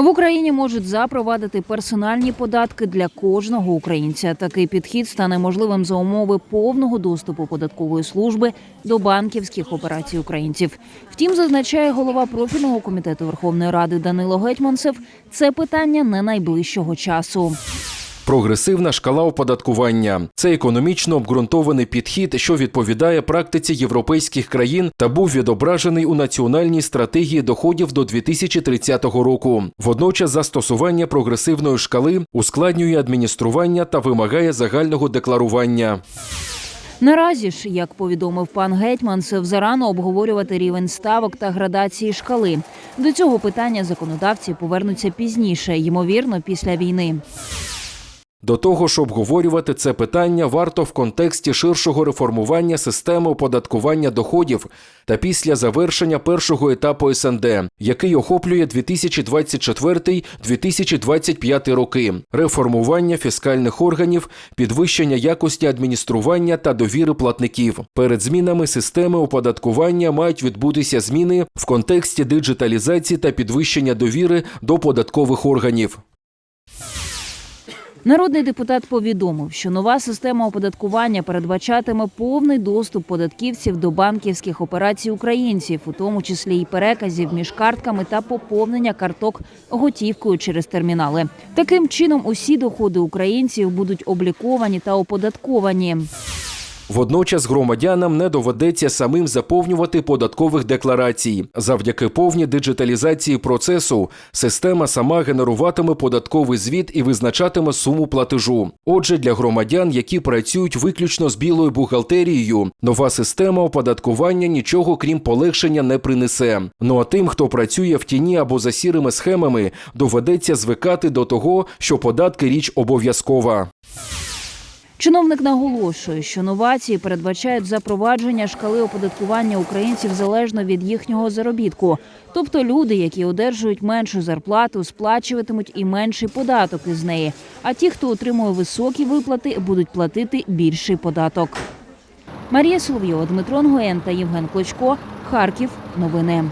В Україні можуть запровадити персональні податки для кожного українця. Такий підхід стане можливим за умови повного доступу податкової служби до банківських операцій українців. Втім, зазначає голова профільного комітету Верховної Ради Данило Гетьманцев, це питання не найближчого часу. Прогресивна шкала оподаткування це економічно обґрунтований підхід, що відповідає практиці європейських країн та був відображений у національній стратегії доходів до 2030 року. Водночас застосування прогресивної шкали ускладнює адміністрування та вимагає загального декларування. Наразі ж, як повідомив пан Гетьманцев, зарано обговорювати рівень ставок та градації шкали. До цього питання законодавці повернуться пізніше, ймовірно, після війни. До того ж, обговорювати це питання варто в контексті ширшого реформування системи оподаткування доходів та після завершення першого етапу СНД, який охоплює 2024-2025 роки, реформування фіскальних органів, підвищення якості адміністрування та довіри платників. Перед змінами системи оподаткування мають відбутися зміни в контексті диджиталізації та підвищення довіри до податкових органів. Народний депутат повідомив, що нова система оподаткування передбачатиме повний доступ податківців до банківських операцій українців, у тому числі і переказів між картками та поповнення карток готівкою через термінали. Таким чином, усі доходи українців будуть обліковані та оподатковані. Водночас громадянам не доведеться самим заповнювати податкових декларацій. Завдяки повній диджиталізації процесу система сама генеруватиме податковий звіт і визначатиме суму платежу. Отже, для громадян, які працюють виключно з білою бухгалтерією, нова система оподаткування нічого крім полегшення не принесе. Ну а тим, хто працює в тіні або за сірими схемами, доведеться звикати до того, що податки річ обов'язкова. Чиновник наголошує, що новації передбачають запровадження шкали оподаткування українців залежно від їхнього заробітку. Тобто люди, які одержують меншу зарплату, сплачуватимуть і менший податок із неї. А ті, хто отримує високі виплати, будуть платити більший податок. Марія Соловйова, Дмитро Нгоєн та Євген Клочко. Харків. Новини.